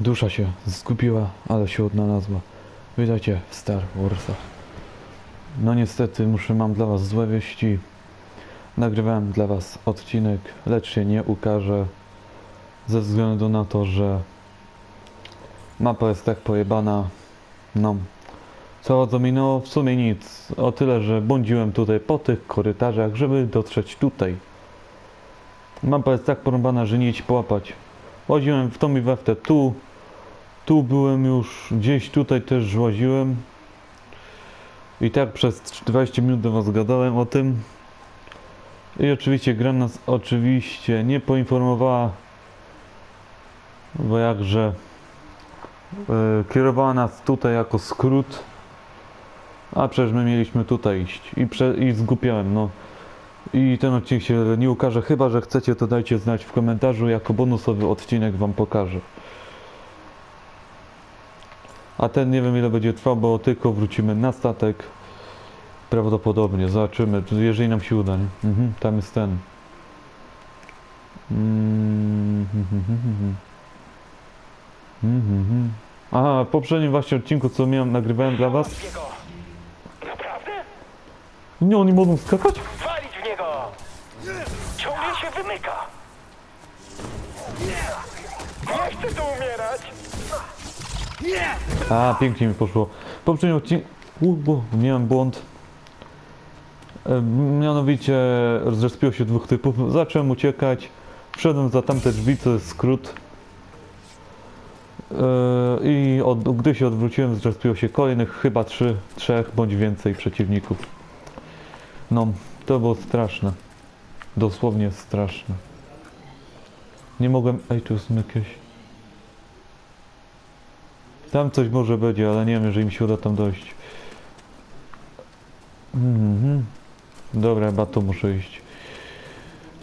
Dusza się zgubiła, ale się odnalazła. Witajcie w Star Warsach. No niestety muszę, mam dla was złe wieści. Nagrywałem dla was odcinek, lecz się nie ukaże. Ze względu na to, że mapa jest tak pojebana. No. Co co minęło? W sumie nic. O tyle, że błądziłem tutaj po tych korytarzach, żeby dotrzeć tutaj. Mapa jest tak porąbana, że nic połapać. Łaziłem w tą i we tu. Tu byłem już, gdzieś tutaj też łaziłem. I tak przez 20 minut do was gadałem o tym. I oczywiście gra nas oczywiście nie poinformowała, bo jakże e, kierowała nas tutaj jako skrót. A przecież my mieliśmy tutaj iść i, prze, i zgłupiałem, no. I ten odcinek się nie ukaże, chyba że chcecie to dajcie znać w komentarzu, jako bonusowy odcinek wam pokażę. A ten nie wiem ile będzie trwał, bo tylko wrócimy na statek. Prawdopodobnie, zobaczymy, jeżeli nam się uda, nie? Mhm, tam jest ten. Mm. Aha, w poprzednim właśnie odcinku, co miałem, nagrywałem dla was. Naprawdę? Nie, oni mogą skakać? Ciągle się wymyka! Nie chcę tu umierać! A, pięknie mi poszło. W poprzednim odcinku... Miałem błąd. Mianowicie zrespiło się dwóch typów. Zacząłem uciekać. Wszedłem za tamte drzwi, co jest skrót. E, I od, gdy się odwróciłem, zrespiło się kolejnych chyba trzy, trzech bądź więcej przeciwników. No, to było straszne. Dosłownie straszne. Nie mogłem... Ej, tu są jakieś... Tam coś może będzie, ale nie wiem, jeżeli mi się uda tam dojść. Mhm. Dobra, chyba tu muszę iść.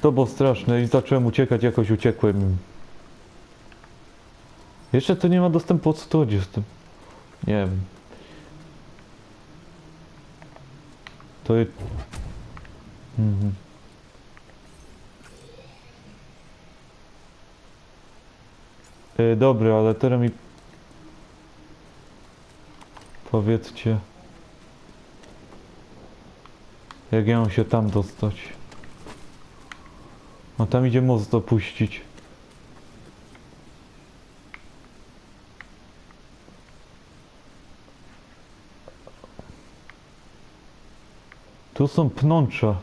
To było straszne i zacząłem uciekać, jakoś uciekłem. Jeszcze tu nie ma dostępu od 120. Nie wiem. To. Mhm. E, dobra, ale teraz mi Powiedzcie. Jak ja mam się tam dostać? No tam idzie most opuścić. Tu są pnącza.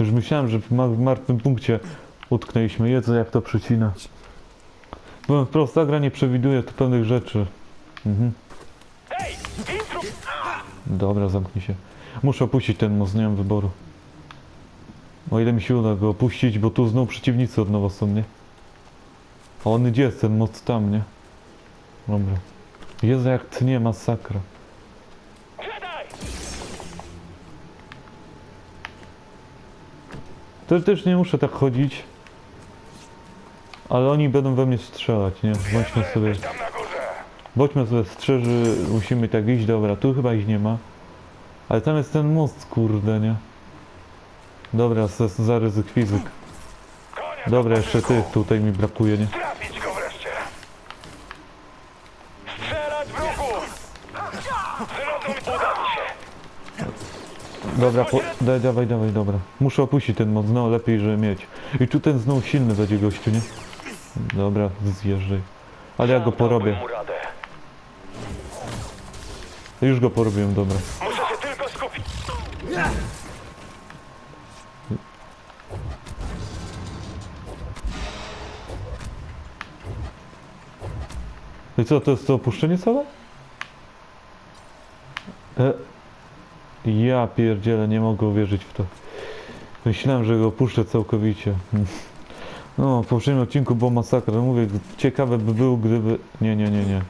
Już myślałem, że w martwym punkcie utknęliśmy. Jedzę jak to przycina. Byłem wprost, ta gra nie przewiduje tu pewnych rzeczy. Mhm. Dobra, zamknij się. Muszę opuścić ten most, nie mam wyboru. O ile mi się uda go opuścić, bo tu znów przeciwnicy od nowa są, nie? A on gdzie jest ten most tam, nie? Dobra. Jezu, jak tnie, masakra. Też, też nie muszę tak chodzić. Ale oni będą we mnie strzelać, nie? Bądźmy sobie... Jesteś tam na górze! Bądźmy sobie szczerzy, musimy tak iść, dobra, tu chyba ich nie ma. Ale tam jest ten most, kurde, nie? Dobra, za, za ryzyk fizyk. Dobra, jeszcze tych tutaj mi brakuje, nie? Trafić go wreszcie! Strzelać wrogów! Zrozum, uda mi się! Dobra, po, daj, dawaj, dawaj, dobra. Muszę opuścić ten most, no lepiej, żeby mieć. I tu ten znowu silny będzie gościu, nie? Dobra, zjeżdżaj. Ale ja go porobię. Dałbym mu radę. Już go porobiłem, dobra. Muszę się tylko skupić. I co, to jest to opuszczenie całe? E, ja pierdzielę, nie mogę uwierzyć w to. Myślałem, że go opuszczę całkowicie. No, w poprzednim odcinku było masakra. Mówię, ciekawe by było, gdyby... Nie, nie, nie, nie.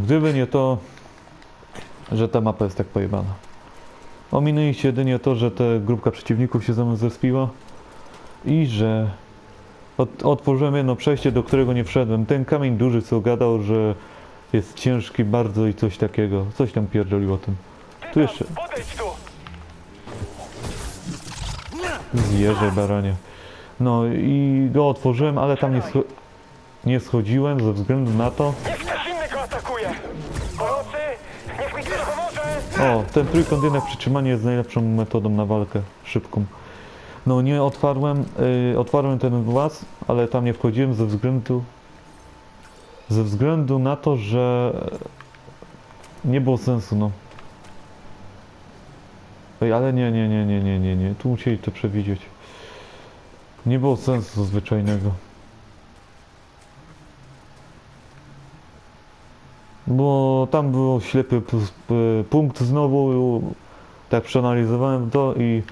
Gdyby nie to, że ta mapa jest tak pojebana. Ominęliście jedynie to, że ta grupka przeciwników się ze mną zespiła i że od, otworzyłem jedno przejście, do którego nie wszedłem. Ten kamień duży, co gadał, że jest ciężki bardzo i coś takiego. Coś tam pierdzolił o tym. Ty Tu jeszcze-! Zjeżdżaj baranie. No i go otworzyłem, ale tam nie, scho- nie schodziłem ze względu na to. Niech ktoś inny go atakuje! Pomocy! Niech mi ktoś pomoże! O, ten trójkąt jednak przytrzymanie jest najlepszą metodą na walkę szybką. No nie otwarłem, y, otwarłem ten włas, ale tam nie wchodziłem ze względu ze względu na to, że nie było sensu, no. Ej, ale nie, nie, nie, nie, nie, nie, nie, tu musieli to przewidzieć. Nie było sensu zwyczajnego. Bo tam był ślepy punkt znowu, tak przeanalizowałem to i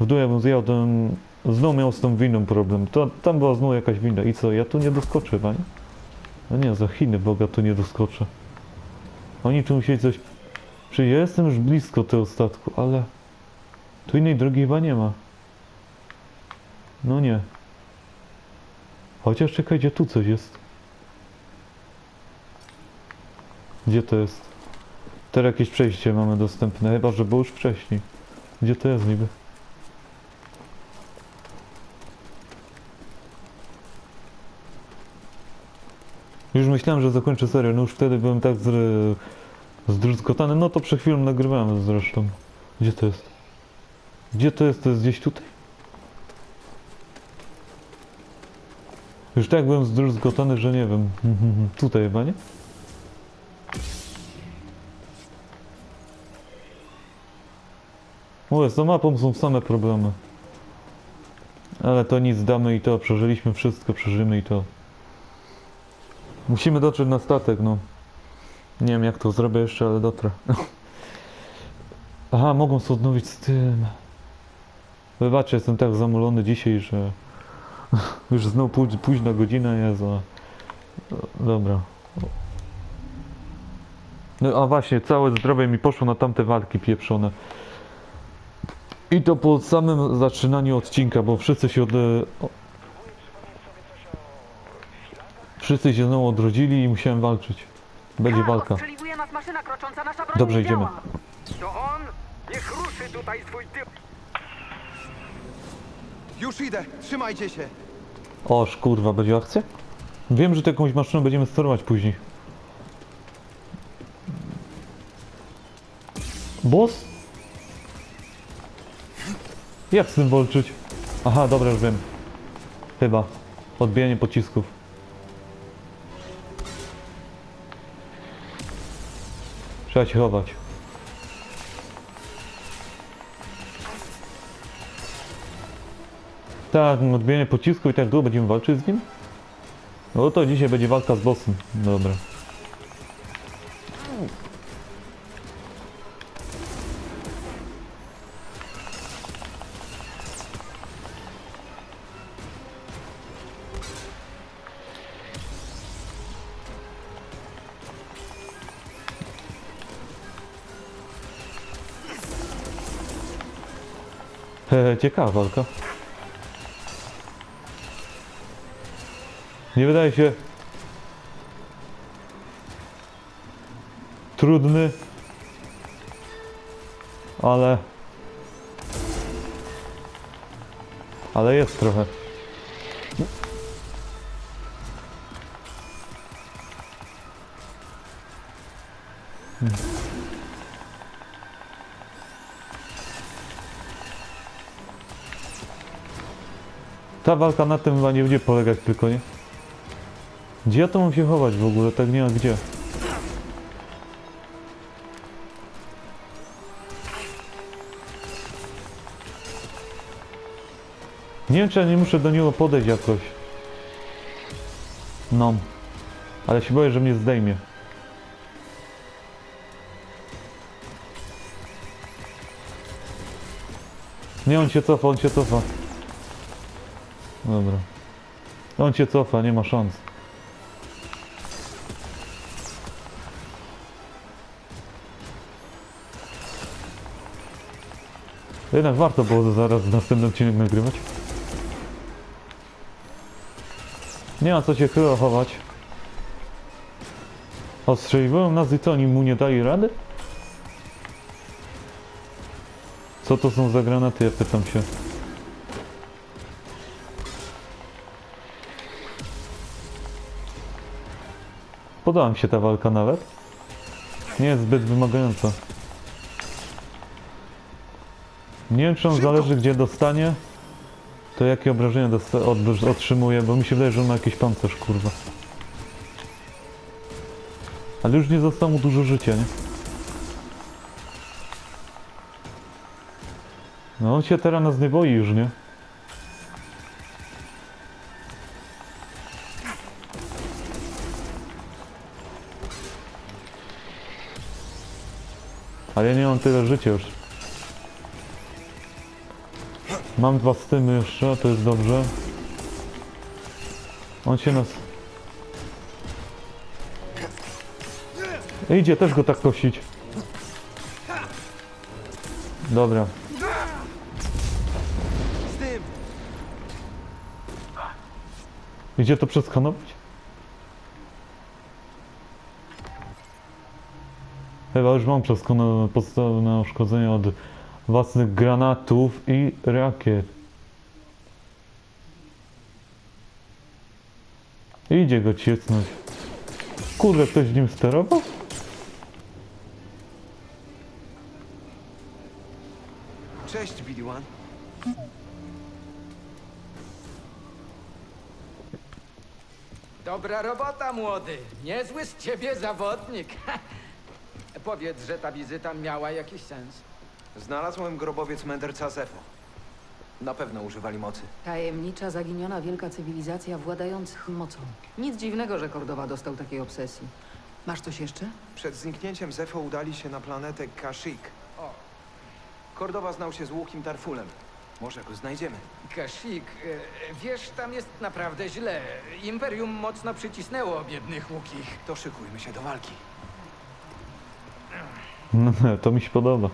w dół jakbym ten, znowu miał z tą winą problem. To, tam była znowu jakaś wina i co, ja tu nie doskoczę chyba, nie? No nie, za Chiny Boga tu nie doskoczę. Oni tu musieli coś... Czy ja jestem już blisko tego statku, ale... Tu innej drogi chyba nie ma. No nie. Chociaż czekaj, gdzie tu coś jest. Gdzie to jest? Teraz jakieś przejście mamy dostępne, chyba że było już wcześniej. Gdzie to jest niby? Już myślałem, że zakończę serię, no już wtedy byłem tak zre... zdruzgotany, no to przed chwilą nagrywałem zresztą. Gdzie to jest? Gdzie to jest? To jest gdzieś tutaj? Już tak byłem zdruzgotany, że nie wiem. Tutaj chyba, nie? Mówię, z tą mapą są same problemy. Ale to nic, damy i to, przeżyliśmy wszystko, przeżyjemy i to. Musimy dotrzeć na statek, no. Nie wiem jak to zrobię jeszcze, ale dotrę. Aha, mogą sobie odnowić z tym. Wybaczcie, jestem tak zamulony dzisiaj, że już znowu póź- późna godzina jest, a... Dobra. No a właśnie, całe zdrowie mi poszło na tamte walki pieprzone. I to po samym zaczynaniu odcinka, bo wszyscy się od... Wszyscy się znowu odrodzili i musiałem walczyć. Będzie walka. Ostrzeliwuje nas maszyna krocząca, nasza broń Dobrze, idziemy. To on? Niech ruszy tutaj swój typ! Już idę, trzymajcie się. Oż kurwa, będzie akcja? Wiem, że to jakąś maszyną będziemy sterować później. Boss? Jak z tym walczyć? Aha, dobra, już wiem. Chyba. Odbijanie pocisków. Trzeba się chować. Tak, odbijanie pocisku i tak długo będziemy walczyć z nim? No to dzisiaj będzie walka z bossem. Dobra. Ciekawa walka. Nie wydaje się trudny, ale ale jest trochę. Ta walka na tym chyba nie będzie polegać tylko, nie? Gdzie ja to mam się chować w ogóle? Tak nie ma gdzie. Nie wiem, czy ja nie muszę do niego podejść jakoś. No. Ale się boję, że mnie zdejmie. Nie, on się cofa, on się cofa. Dobra. On się cofa, nie ma szans. To jednak warto było zaraz w następnym odcinek nagrywać. Nie ma co się chyba chować. Ostrzeliwują nas i co, nim mu nie dali rady? Co to są za granaty, ja pytam się. Podała mi się ta walka nawet. Nie jest zbyt wymagająca. Nie wiem, czy on Szybko! zależy, gdzie dostanie, to jakie obrażenia dosta- od- otrzymuje, bo mi się wydaje, że on ma jakiś pancerz, kurwa. Ale już nie zostało mu dużo życia, nie? No on się teraz nas nie boi już, nie? Ale ja nie mam tyle życia już. Mam dwa stymy jeszcze, to jest dobrze. On się nas... Idzie też go tak kosić. Dobra. Idzie to przeskanować? Chyba już mam przeskanowane podstawne uszkodzenia od własnych granatów i rakiet. Idzie go ciecnąć. Kurde, ktoś nim sterował? Cześć, One. Dobra robota, młody. Niezły z ciebie zawodnik. Powiedz, że ta wizyta miała jakiś sens. Znalazłem grobowiec mędrca Zefo. Na pewno używali mocy. Tajemnicza, zaginiona wielka cywilizacja władających mocą. Nic dziwnego, że Kordowa dostał takiej obsesji. Masz coś jeszcze? Przed zniknięciem Zefo udali się na planetę Kashyyyk. O. Kordowa znał się z Łukim Tarfulem. Może go znajdziemy. Kasik, e, wiesz, tam jest naprawdę źle. Imperium mocno przycisnęło biednych łukich. To szykujmy się do walki. No, to mi się podoba.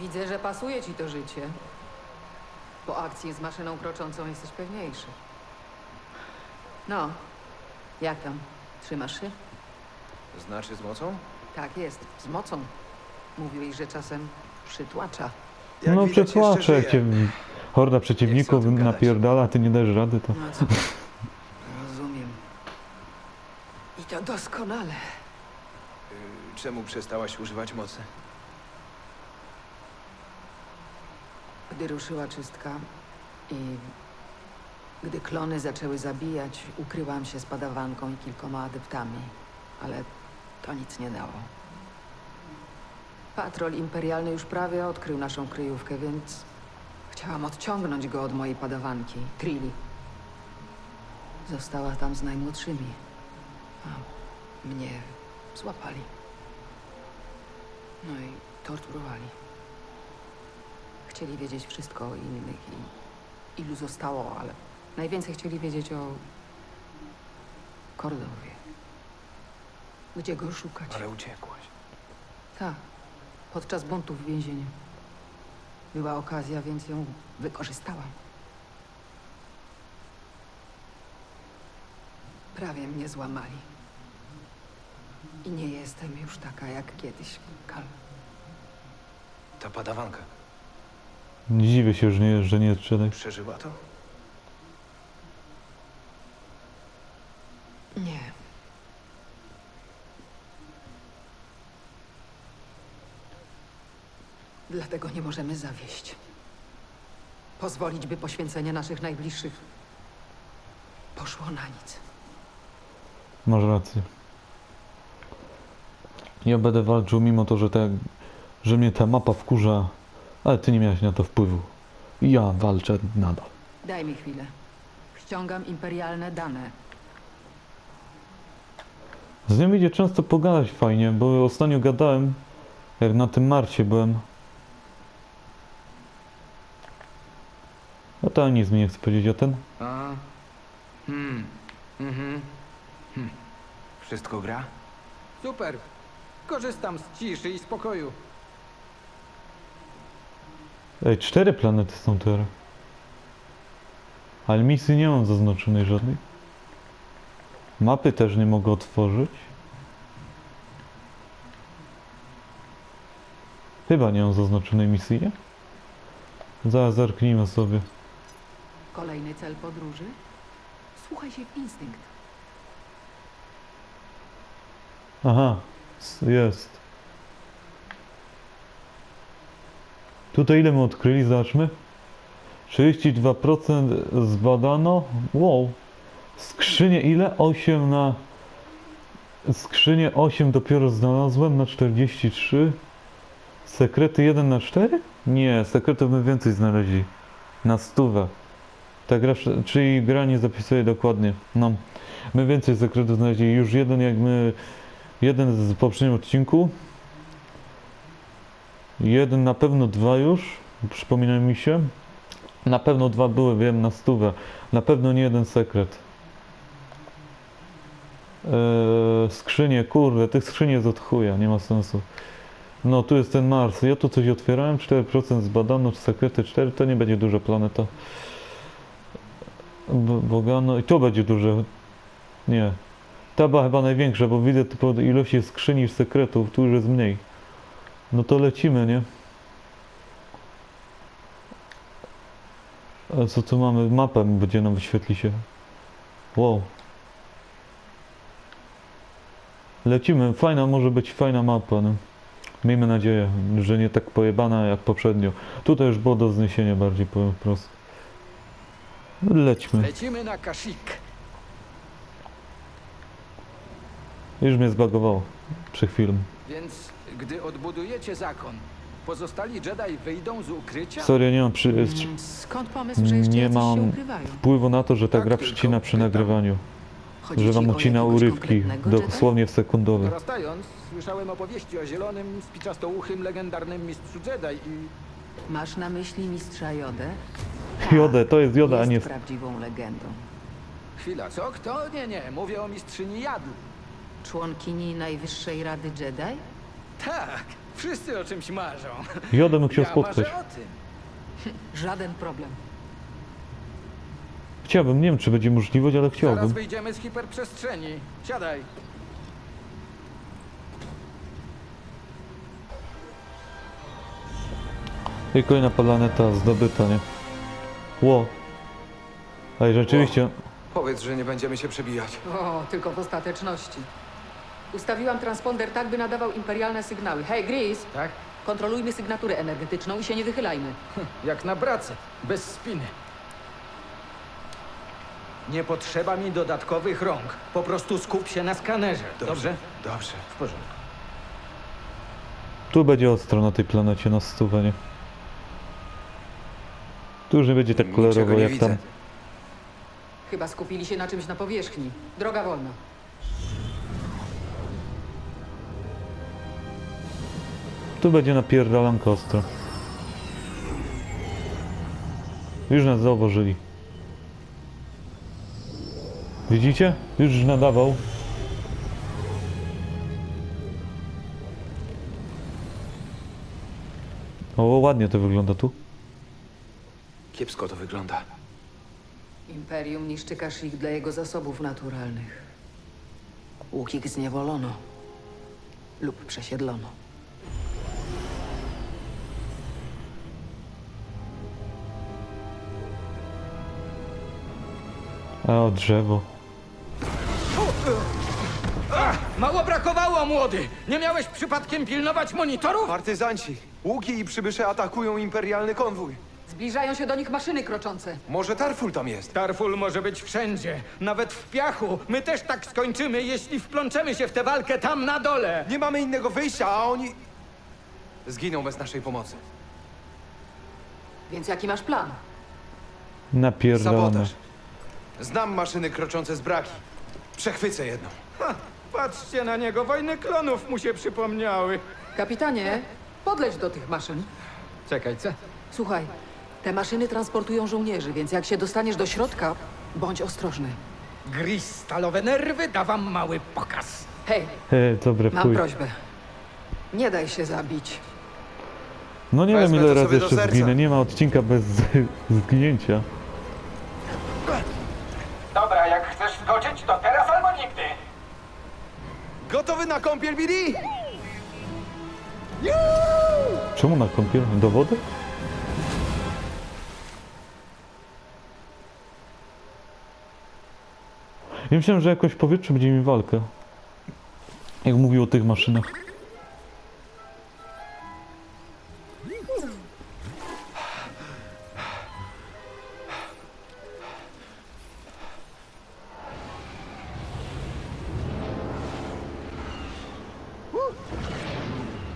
Widzę, że pasuje ci to życie. Po akcji z maszyną kroczącą jesteś pewniejszy. No, jak tam? Trzymasz się? Znaczy z mocą? Tak jest, z mocą. Mówiłeś, że czasem przytłacza. Jak no widać, przetłaczę, jeszcze jak cię horda przeciwników tym gadać. napierdala, a ty nie dajesz rady, to... No co? Rozumiem. I to doskonale. Czemu przestałaś używać mocy? Gdy ruszyła czystka i gdy klony zaczęły zabijać, ukryłam się z padawanką i kilkoma adeptami, ale to nic nie dało. Patrol imperialny już prawie odkrył naszą kryjówkę, więc chciałam odciągnąć go od mojej padawanki, Trilli. Została tam z najmłodszymi, a mnie złapali. No i torturowali. Chcieli wiedzieć wszystko o innych i ilu zostało, ale najwięcej chcieli wiedzieć o Kordowie. Gdzie go szukać? Ale uciekłaś. Tak, podczas buntu w więzieniu. Była okazja, więc ją wykorzystałam. Prawie mnie złamali. I nie jestem już taka jak kiedyś, Kal. Ta padawanka Nie dziwię się, że nie, że nie sprzedaj. przeżyła to? Nie. Dlatego nie możemy zawieść. Pozwolić, by poświęcenie naszych najbliższych poszło na nic. Masz rację. Ja będę walczył mimo to, że tak, że mnie ta mapa wkurza, ale ty nie miałeś na to wpływu. I ja walczę nadal. Daj mi chwilę. Ściągam imperialne dane. Z nią idzie często pogadać fajnie, bo ostatnio gadałem, jak na tym marcie byłem. A to nic mi nie chce powiedzieć o ten. A. Hmm. Mhm. Wszystko gra? Super. Korzystam z ciszy i spokoju. Ej, cztery planety są teraz. Ale misji nie mam zaznaczonej żadnej. Mapy też nie mogę otworzyć. Chyba nie mam zaznaczonej misji, nie? Zaraz zerknijmy sobie. Kolejny cel podróży? Wsłuchaj się w instynkt. Aha, jest. Tutaj ile my odkryli? Zobaczmy. 32% zbadano. Wow. Skrzynie ile? 8 na... Skrzynie 8 dopiero znalazłem na 43. Sekrety 1 na 4? Nie, sekretów my więcej znaleźli. Na stówę. Ta gra, czyli gra nie zapisuje dokładnie. No, my więcej sekretów znaleźli. Już jeden jak my Jeden z poprzednim odcinku. Jeden na pewno dwa już. Przypomina mi się. Na pewno dwa były, wiem, na stówę. Na pewno nie jeden sekret. Eee, skrzynie, kurde, tych skrzyni jest od chuja, nie ma sensu. No, tu jest ten Mars. Ja tu coś otwierałem, 4% zbadano, sekrety 4, to nie będzie duża planeta. Bogano, i to będzie duże. Nie, ta była chyba największa, bo widzę tu po ilości skrzyni sekretów, tu już jest mniej. No to lecimy, nie? A co tu mamy? Mapę będzie nam wyświetli się. Wow. Lecimy, fajna może być fajna mapa, no. Miejmy nadzieję, że nie tak pojebana jak poprzednio. Tutaj już było do zniesienia bardziej po prostu. Lećmy. Lecimy na Kashyyyk. Już mnie zbagowało. Przy chwilę. Więc gdy odbudujecie zakon, pozostali Jedi wyjdą z ukrycia? Sorry, nie mam przy, Mm, przy, Skąd pomysł, że jeszcze Nie jacyś się mam ukrywają? wpływu na to, że ta Tak, gra tylko przycina przy pytam. nagrywaniu. Chodzi Że ci wam o ucina jakiegoś urywki, konkretnego Jedi? dosłownie w sekundowe. Dorastając, słyszałem opowieści o zielonym, spiczastouchym, legendarnym mistrzu Jedi i... Masz na myśli mistrza Jodę? Jodę, to jest Joda, a jest nie... prawdziwą legendą. Chwila, co? Kto? Nie, nie, mówię o mistrzyni jadu. Członkini Najwyższej Rady Jedi? Tak, wszyscy o czymś marzą. Jodę bym chciał ja spotkać. marzę o tym. Żaden problem. Chciałbym, nie wiem czy będzie możliwość, ale Zaraz chciałbym. wyjdziemy z hiperprzestrzeni. Siadaj. I kolejna planeta zdobyta, nie? Ło. Ej, rzeczywiście. Powiedz, że nie będziemy się przebijać. O, tylko w ostateczności. Ustawiłam transponder tak, by nadawał imperialne sygnały. Hej, Gris, Tak? kontrolujmy sygnaturę energetyczną i się nie wychylajmy. Jak na pracy, bez spiny. Nie potrzeba mi dodatkowych rąk. Po prostu skup się na skanerze. Dobrze? Dobrze. W porządku. Tu będzie ostro na tej planecie, na stówę, nie? Tu już nie będzie tak Niczego kolorowo nie jak widzę. tam. Chyba skupili się na czymś na powierzchni. Droga wolna. Tu będzie napierdalanka ostro. Już nas zauważyli. Widzicie? Już nadawał. O, ładnie to wygląda tu. Kiepsko to wygląda. Imperium niszczy Kashyyyk dla jego zasobów naturalnych. Łukik zniewolono lub przesiedlono. A, o, drzewo. Mało brakowało, młody! Nie miałeś przypadkiem pilnować monitorów? Partyzanci, łuki i przybysze atakują imperialny konwój. Zbliżają się do nich maszyny kroczące. Może Tarful tam jest? Tarful może być wszędzie, nawet w piachu. My też tak skończymy, jeśli wplączemy się w tę walkę tam na dole. Nie mamy innego wyjścia, a oni... Zginą bez naszej pomocy. Więc jaki masz plan? Napierdalane. Sabotaż. Znam maszyny kroczące z braki. Przechwycę jedną. Ha, patrzcie na niego, wojny klonów mu się przypomniały. Kapitanie, podleć do tych maszyn. Czekaj, co? Słuchaj, te maszyny transportują żołnierzy, więc jak się dostaniesz do środka, bądź ostrożny. Gris, stalowe nerwy, da wam mały pokaz. Hej, He, dobre mam chuj. prośbę. Nie daj się zabić. No nie Wezmę wiem ile to razy sobie do jeszcze serca. zginę. Nie ma odcinka bez zginięcia. Dobra, jak chcesz skoczyć, to teraz albo nigdy. Gotowy na kąpiel, Billy? Czemu na kąpiel? Do wody? Ja myślałem, że jakoś w powietrzu będzie mi walkę. Jak mówił o tych maszynach.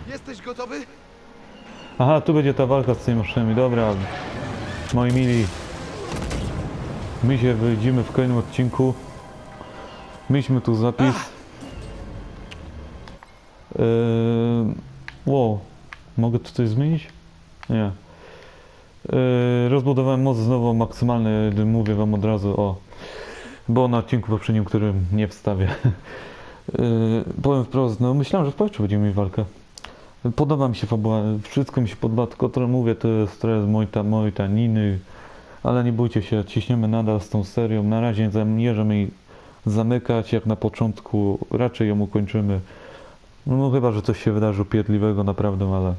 Jesteś gotowy? Aha, tu będzie ta walka z tymi maszynami. Dobra, moi mili. My się widzimy w kolejnym odcinku. Mieliśmy tu zapis. Yy, wow. Mogę tu coś zmienić? Nie. Yy, rozbudowałem moc znowu maksymalny, mówię wam od razu o. Bo na odcinku poprzednim, którym nie wstawię. Yy, powiem wprost, no myślałem, że w powietrzu będziemy mieli walkę. Podoba mi się fabuła, wszystko mi się podoba, tylko to mówię, to jest z mojej, ta, mojej taniny, ale nie bójcie się, ciśniemy nadal z tą serią. Na razie nie zamierzam jej zamykać jak na początku, raczej ją ukończymy. No chyba, że coś się wydarzy upierdliwego naprawdę, ale...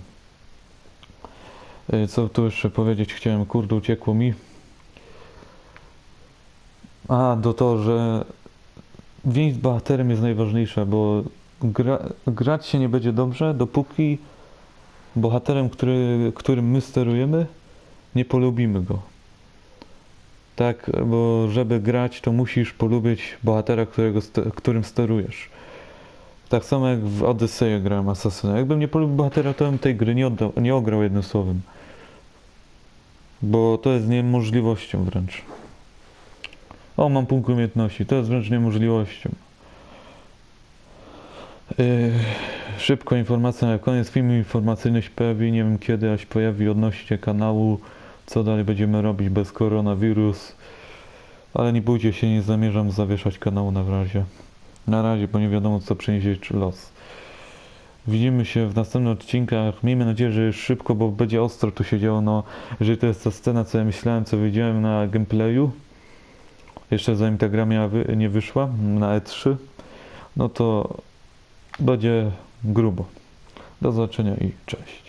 Y, Co tu jeszcze powiedzieć chciałem, kurde, uciekło mi. A, do to, że więź z bohaterem jest najważniejsza, bo gra, grać się nie będzie dobrze, dopóki bohaterem, który, którym my sterujemy, nie polubimy go. Tak, bo żeby grać, to musisz polubić bohatera, którego, którym sterujesz. Tak samo jak w Odyseję grałem Assassina. Jakbym nie polubił bohatera, to bym tej gry nie, oddał, nie ograł jednym słowem. Bo to jest niemożliwością wręcz. O, mam punkt umiejętności. To jest wręcz niemożliwością. Yy, szybko informacja na koniec. Film informacyjny pojawi, nie wiem kiedy, a się pojawi odnośnie kanału, co dalej będziemy robić bez koronawirus. Ale nie bójcie się, nie zamierzam zawieszać kanału na razie. Na razie, bo nie wiadomo co przyniesie los. Widzimy się w następnych odcinkach. Miejmy nadzieję, że szybko, bo będzie ostro tu się działo. No, jeżeli to jest ta scena, co ja myślałem, co widziałem na gameplayu, jeszcze zanim ta gra miała nie wyszła na E3, no to będzie grubo. Do zobaczenia i cześć.